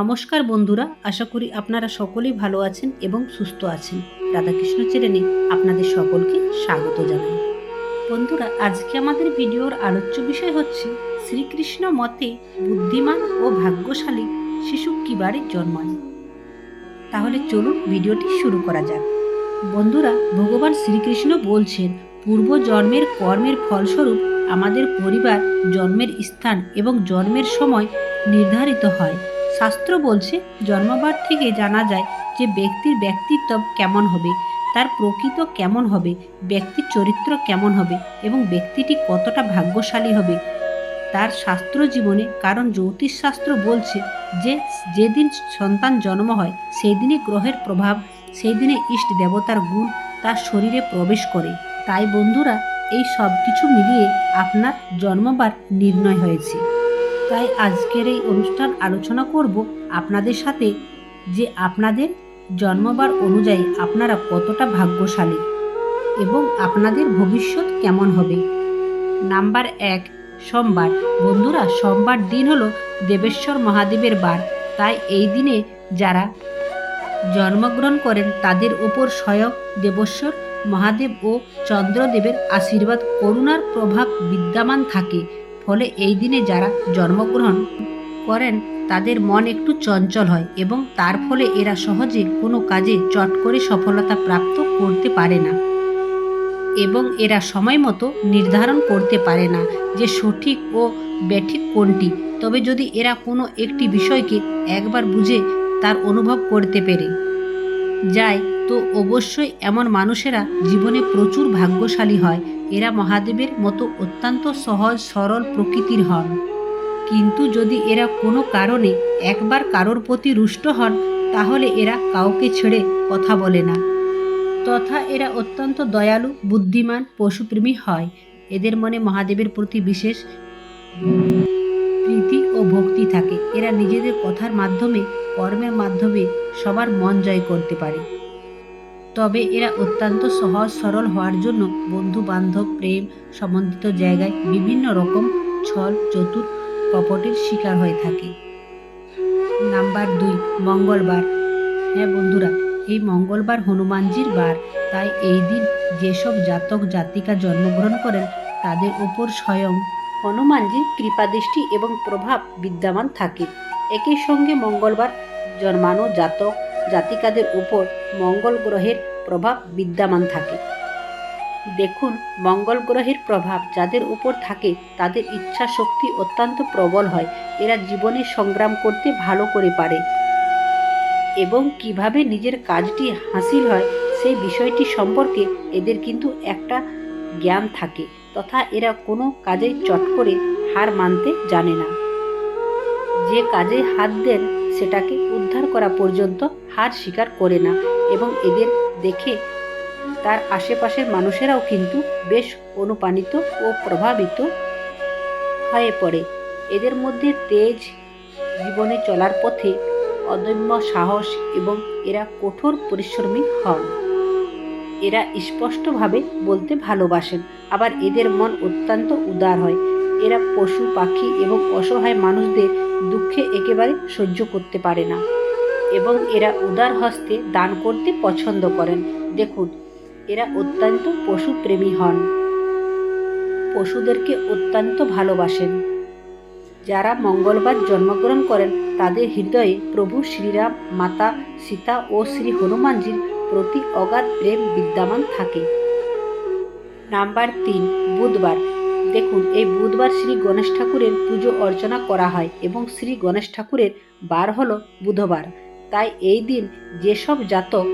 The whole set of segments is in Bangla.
নমস্কার বন্ধুরা, আশা করি আপনারা সকলেই ভালো আছেন এবং সুস্থ আছেন। রাধাকৃষ্ণ চেরেনে আপনাদের সকলকে স্বাগত জানাই। বন্ধুরা, আজকে আমাদের ভিডিওর আলোচ্য বিষয় হচ্ছে, শ্রীকৃষ্ণ মতে বুদ্ধিমান ও ভাগ্যশালী শিশু কিবারে জন্মায়। তাহলে চলুন ভিডিওটি শুরু করা যাক। বন্ধুরা, ভগবান শ্রীকৃষ্ণ বলছেন, পূর্ব জন্মের কর্মের ফলস্বরূপ আমাদের পরিবার জন্মের স্থান এবং জন্মের সময় নির্ধারিত হয়। শাস্ত্র বলছে, জন্মবার থেকে জানা যায় যে ব্যক্তির ব্যক্তিত্ব কেমন হবে, তার প্রকৃত কেমন হবে, ব্যক্তির চরিত্র কেমন হবে এবং ব্যক্তিটি কতটা ভাগ্যশালী হবে। তার শাস্ত্র জীবনে কারণ জ্যোতিষশাস্ত্র বলছে যে যেদিন সন্তান জন্ম হয় সেই দিনে গ্রহের প্রভাব সেই দিনে ইষ্ট দেবতার গুণ তার শরীরে প্রবেশ করে। তাই বন্ধুরা, এই সব কিছু মিলিয়ে আপনার জন্মবার নির্ণয় হয়েছে। তাই আজকের এই অনুষ্ঠান আলোচনা করব আপনাদের সাথে যে আপনাদের জন্মবার অনুযায়ী আপনারা কতটা ভাগ্যশালী এবং আপনাদের ভবিষ্যৎ কেমন হবে। নাম্বার এক, সোমবার। বন্ধুরা, সোমবার দিন হলো দেবেশ্বর মহাদেবের বার। তাই এই দিনে যারা জন্মগ্রহণ করেন, তাদের ওপর স্বয়ং দেবেশ্বর মহাদেব ও চন্দ্রদেবের আশীর্বাদ, করুণার প্রভাব বিদ্যমান থাকে। ফলে এই দিনে যারা জন্মগ্রহণ করেন, তাদের মন একটু চঞ্চল হয় এবং তার ফলে এরা সহজে কোনো কাজে চট করে সফলতা প্রাপ্ত করতে পারে না এবং এরা সময় মতো নির্ধারণ করতে পারে না যে সঠিক ও ব্যাঠিক কোনটি। তবে যদি এরা কোনো একটি বিষয়কে একবার বুঝে তার অনুভব করতে পেরে যায় তো অবশ্যই এমন মানুষেরা জীবনে প্রচুর ভাগ্যশালী হয়। এরা মহাদেবের মতো অত্যন্ত সহজ, সরল প্রকৃতির হন। কিন্তু যদি এরা কোনো কারণে একবার কারোর প্রতি রুষ্ট হন, তাহলে এরা কাউকে ছেড়ে কথা বলে না। তথা এরা অত্যন্ত দয়ালু, বুদ্ধিমান, পশুপ্রেমী হয়। এদের মনে মহাদেবের প্রতি বিশেষ প্রীতি ও ভক্তি থাকে। এরা নিজেদের কথার মাধ্যমে, কর্মের মাধ্যমে সবার মন জয় করতে পারে। তবে এরা অত্যন্ত সহজ সরল হওয়ার জন্য বন্ধু বান্ধব প্রেম সম্বন্ধিত জায়গায় বিভিন্ন রকম ছল, চতুর কপটের শিকার হয়ে থাকে। নাম্বার দুই, মঙ্গলবার। হ্যাঁ বন্ধুরা, এই মঙ্গলবার হনুমানজির বার। তাই এই দিন যেসব জাতক, জাতিকা জন্মগ্রহণ করেন, তাদের উপর স্বয়ং হনুমানজির কৃপাদৃষ্টি এবং প্রভাব বিদ্যমান থাকে। একই সঙ্গে মঙ্গলবার জন্মানো জাতক জাতিকাদের উপর মঙ্গল গ্রহের প্রভাব বিদ্যমান থাকে। দেখুন, মঙ্গল গ্রহের প্রভাব যাদের উপর থাকে, তাদের ইচ্ছা শক্তি অত্যন্ত প্রবল হয়। এরা জীবনে সংগ্রাম করতে ভালো করে পারে। এবং কীভাবে নিজের কাজটি হাসিল হয়, সেই বিষয়টি সম্পর্কে এদের কিন্তু একটা জ্ঞান থাকে, তথা এরা কোনো কাজে চট করে হার মানতে জানে না। যে কাজে হাত দেন, সেটাকে উদ্ধার করা পর্যন্ত হার স্বীকার করে না এবং এদের দেখে তার আশেপাশের মানুষেরাও কিন্তু বেশ অনুপ্রাণিত ও প্রভাবিত হয়ে পড়ে। এদের মধ্যে তেজ জীবনে চলার পথে অদম্য সাহস এবং এরা কঠোর পরিশ্রমী হন। এরা স্পষ্টভাবে বলতে ভালোবাসেন। আবার এদের মন অত্যন্ত উদার হয়। এরা পশু, পাখি এবং অসহায় মানুষদের দুঃখে একেবারে সহ্য করতে পারে না এবং এরা উদার হস্তে দান করতে পছন্দ করেন। দেখুন, এরা অত্যন্ত পশুপ্রেমী হন। পশুদেরকে অত্যন্ত ভালোবাসেন। যারা মঙ্গলবার জন্মগ্রহণ করেন, তাদের হৃদয়ে প্রভু শ্রীরাম, মাতা সীতা ও শ্রী হনুমানজির প্রতি অগাধ প্রেম বিদ্যমান থাকে। নাম্বার তিন, বুধবার। দেখুন, এই বুধবার শ্রী গণেশ ঠাকুরের পুজো অর্চনা করা হয় এবং শ্রী গণেশ ঠাকুরের বার হল বুধবার। তাই এই দিন যেসব জাতক,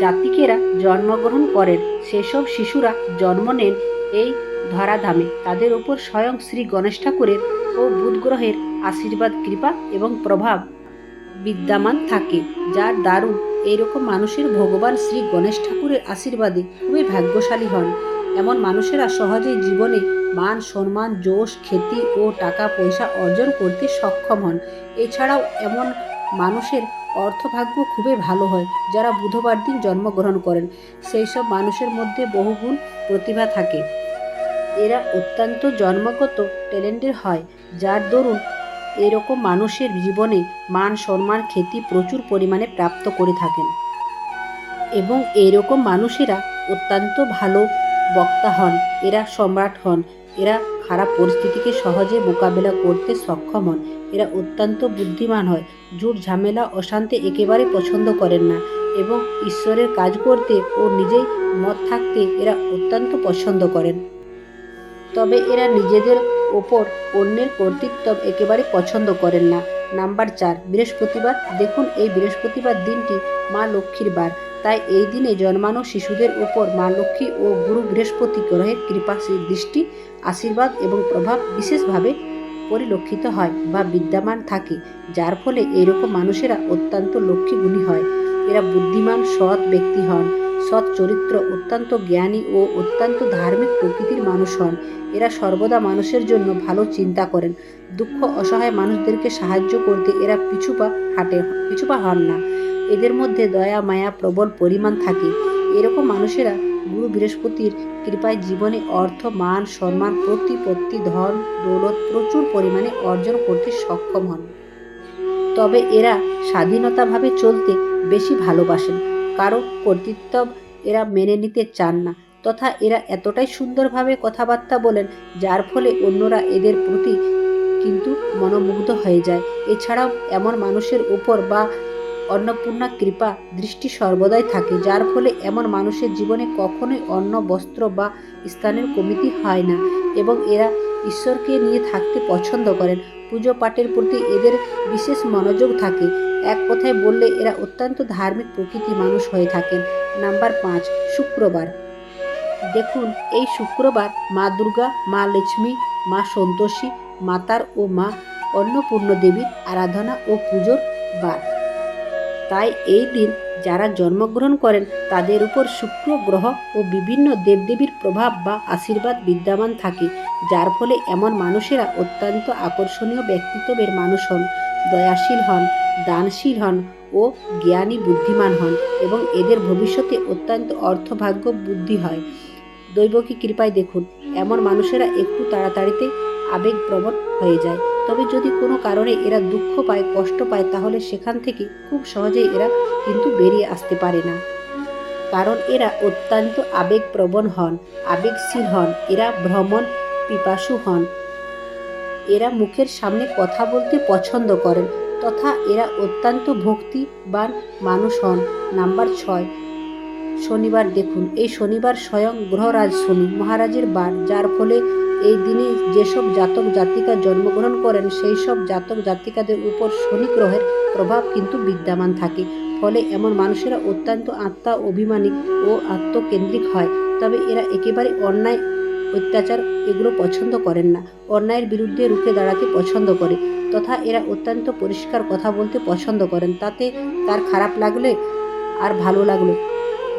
জাতিকেরা জন্মগ্রহণ করেন, সেসব শিশুরা জন্ম নেন এই ধরাধামে। তাদের উপর স্বয়ং শ্রী গণেশ ঠাকুরের ও বুধ গ্রহের আশীর্বাদ, কৃপা এবং প্রভাব বিদ্যমান থাকে, যার দারুণ। এইরকম মানুষের ভগবান শ্রী গণেশ ঠাকুরের আশীর্বাদে খুবই ভাগ্যশালী হন। এমন মানুষেরা সহজেই জীবনে মান, সম্মান যশ খ্যাতি ও টাকা পয়সা অর্জন করতে সক্ষম হন। এছাড়াও এমন মানুষের অর্থভাগ্য খুবই ভালো হয়, যারা বুধবার দিন জন্মগ্রহণ করেন। সেই সব মানুষের মধ্যে বহুগুণ প্রতিভা থাকে। এরা অত্যন্ত জন্মগত ট্যালেন্টের হয়, যার দরুন এরকম মানুষের জীবনে মান, সম্মান, খ্যাতি প্রচুর পরিমাণে প্রাপ্ত করে থাকেন। এবং এইরকম মানুষেরা অত্যন্ত ভালো বক্তা হন, এরা সম্রাট হন, এরা খারাপ পরিস্থিতিকে সহজে মোকাবেলা করতে সক্ষম হন, এরা অত্যন্ত বুদ্ধিমান হয়, জুট ঝামেলা অশান্তি একেবারে পছন্দ করেন না এবং ঈশ্বরের কাজ করতে ও নিজেই মত থাকতে এরা অত্যন্ত পছন্দ করেন। তবে এরা নিজেদের ওপর অন্যের কর্তৃত্ব একেবারে পছন্দ করেন না। নাম্বার চার, বৃহস্পতিবার। দেখুন, এই বৃহস্পতিবার দিনটি মা লক্ষ্মীর বার। তাই এই দিনে জন্মানো শিশুদের উপর মা লক্ষ্মী ও গুরু বৃহস্পতি গ্রহের কৃপা দৃষ্টি, আশীর্বাদ এবং প্রভাব বিশেষভাবে পরিলক্ষিত হয় বা বিদ্যমান থাকে, যার ফলে এরকম মানুষেরা অত্যন্ত লক্ষ্মীগুণী হয়। এরা বুদ্ধিমান, সৎ ব্যক্তি হন। সৎ চরিত্র অত্যন্ত জ্ঞানী ও অত্যন্ত ধার্মিক প্রকৃতির মানুষ হন। এরা সর্বদা মানুষের জন্য ভালো চিন্তা করেন। দুঃখ, অসহায় মানুষদেরকে সাহায্য করতে এরা পিছুপা হাঁটে পিছুপা হন না। এদের মধ্যে দয়া, মায়া, প্রবল পরিমাণ থাকে। এরকম মানুষেরা গুরু বৃহস্পতির কৃপায় জীবনে অর্থ, মান, সম্মান, প্রতিপত্তি, ধন, দৌলত প্রচুর পরিমাণে অর্জন করতে সক্ষম হন। তবে এরা স্বাধীনতাভাবে চলতে বেশি ভালোবাসেন। কারও কর্তৃত্ব এরা মেনে নিতে চান না, তথা এরা এতটাই সুন্দরভাবে কথাবার্তা বলেন, যার ফলে অন্যরা এদের প্রতি কিন্তু মনোমুগ্ধ হয়ে যায়। এছাড়াও এমন মানুষের উপর বা অন্নপূর্ণা কৃপা দৃষ্টি সর্বদাই থাকে, যার ফলে এমন মানুষের জীবনে কখনোই অন্ন, বস্ত্র বা স্থানের কমিতি হয় না, এবং এরা ঈশ্বরকে নিয়ে থাকতে পছন্দ করেন। পুজো পাঠের প্রতি এদের বিশেষ মনোযোগ থাকে। এক কথায় বললে এরা অত্যন্ত ধার্মিক প্রকৃতি মানুষ হয়ে থাকেন। নাম্বার পাঁচ, শুক্রবার। দেখুন, এই শুক্রবার মা দুর্গা, মা লক্ষ্মী, মা সন্তোষী, মাতার ও মা অন্নপূর্ণ দেবীর আরাধনা ও পুজোর বার। তাই এই দিন যারা জন্মগ্রহণ করেন, তাদের উপর শুক্র গ্রহ ও বিভিন্ন দেবদেবীর প্রভাব বা আশীর্বাদ বিদ্যমান থাকে, যার ফলে এমন মানুষেরা অত্যন্ত আকর্ষণীয় ব্যক্তিত্বের মানুষ হন, দয়াশীল হন, দানশীল হন ও জ্ঞানী বুদ্ধিমান হন এবং এদের ভবিষ্যতে অত্যন্ত অর্থভাগ্য বুদ্ধি হয়। দৈবকী কৃপায় দেখুন, এমন মানুষেরা একটু তাড়াতাড়িতে আবেগপ্রবণ হয়ে যায়। তবে যদি কোনো কারণে এরা দুঃখ পায়, কষ্ট পায়, তাহলে সেখান থেকে খুব সহজেই এরা কিন্তু বেরিয়ে আসতে পারে না। কারণ এরা অত্যন্ত আবেগপ্রবণ হন, আবেগশীল হন, এরা ভ্রমণ পিপাসু হন। এরা মুখের সামনে কথা বলতে পছন্দ করেন, তথা এরা অত্যন্ত ভক্তিবান মানুষ হন। নাম্বার ছয় শনিবার দেখুন, এই শনিবার স্বয়ং গ্রহরাজ শনি মহারাজের বার, যার ফলে এই দিনে যেসব জাতক জাতিকা জন্মগ্রহণ করেন, সেই সব জাতক জাতিকাদের উপর শনি গ্রহের প্রভাব কিন্তু বিদ্যমান থাকে। ফলে এমন মানুষেরা অত্যন্ত আত্মা অভিমানী ও আত্মকেন্দ্রিক হয়। তবে এরা একেবারে অন্যায় অত্যাচার এগুলো পছন্দ করেন না। অন্যায়ের বিরুদ্ধে রুখে দাঁড়াতে পছন্দ করে, তথা এরা অত্যন্ত পরিষ্কার কথা বলতে পছন্দ করেন। তাতে তার খারাপ লাগলে আর ভালো লাগল।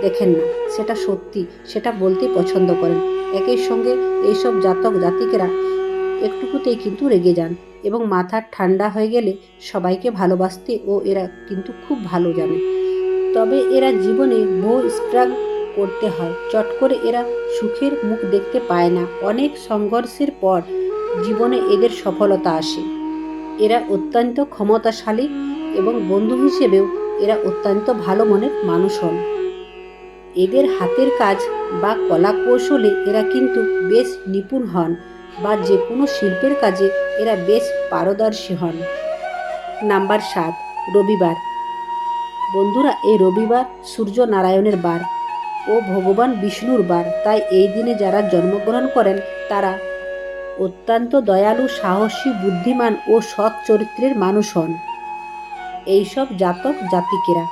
দেখেন না, সেটা সত্যি, সেটা বলতে পছন্দ করেন। একই সঙ্গে এইসব জাতক জাতিকেরা একটুকুতেই কিন্তু রেগে যান এবং মাথা ঠান্ডা হয়ে গেলে সবাইকে ভালোবাসতে ও এরা কিন্তু খুব ভালো জানে। তবে এরা জীবনে বহু স্ট্রাগল করতে হয়, চট করে এরা সুখের মুখ দেখতে পায় না। অনেক সংঘর্ষের পর জীবনে এদের সফলতা আসে। এরা অত্যন্ত ক্ষমতাশালী এবং বন্ধু হিসেবেও এরা অত্যন্ত ভালো মনের মানুষ হন। এদের হাতের কাজ বা কলা কৌশলে এরা কিন্তু বেশ নিপুণ হন বা যে কোনো শিল্পের কাজে এরা বেশ পারদর্শী হন। নাম্বার সাত, রবিবার। বন্ধুরা, এই রবিবার সূর্য নারায়ণের বার ও ভগবান বিষ্ণুর বার। তাই এই দিনে যারা জন্মগ্রহণ করেন, তারা অত্যন্ত দয়ালু, সাহসী, বুদ্ধিমান ও সৎ চরিত্রের মানুষ হন। এইসব জাতক জাতিকেরা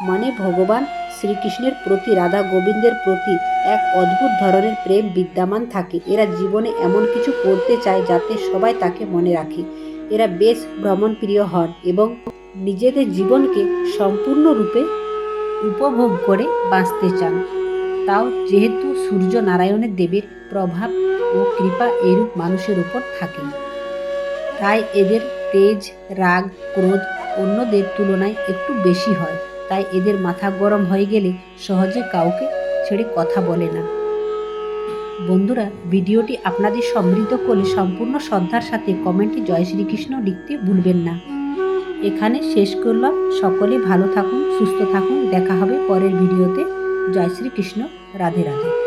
মানে ভগবান শ্রীকৃষ্ণের প্রতি, রাধা গোবিন্দের প্রতি এক অদ্ভুত ধরনের প্রেম বিদ্যমান থাকে। এরা জীবনে এমন কিছু করতে চায় যাতে সবাই তাকে মনে রাখে। এরা বেশ ভ্রমণপ্রিয় হন এবং নিজেদের জীবনকে সম্পূর্ণরূপে উপভোগ করে বাঁচতে চান। তাও যেহেতু সূর্য নারায়ণের দেবের প্রভাব ও কৃপা এরূপ মানুষের উপর থাকে, তাই এদের তেজ, রাগ, ক্রোধ অন্যদের তুলনায় একটু বেশি হয়। তাই এদের মাথা গরম হয়ে গেলে সহজে কাউকে ছেড়ে কথা বলে না। বন্ধুরা, ভিডিওটি আপনাদের সমৃদ্ধ করলে সম্পূর্ণ শ্রদ্ধার সাথে কমেন্টে জয় শ্রীকৃষ্ণ লিখতে ভুলবেন না। এখানে শেষ করলাম। সকলে ভালো থাকুন, সুস্থ থাকুন। দেখা হবে পরের ভিডিওতে। জয় শ্রীকৃষ্ণ। রাধে রাধে।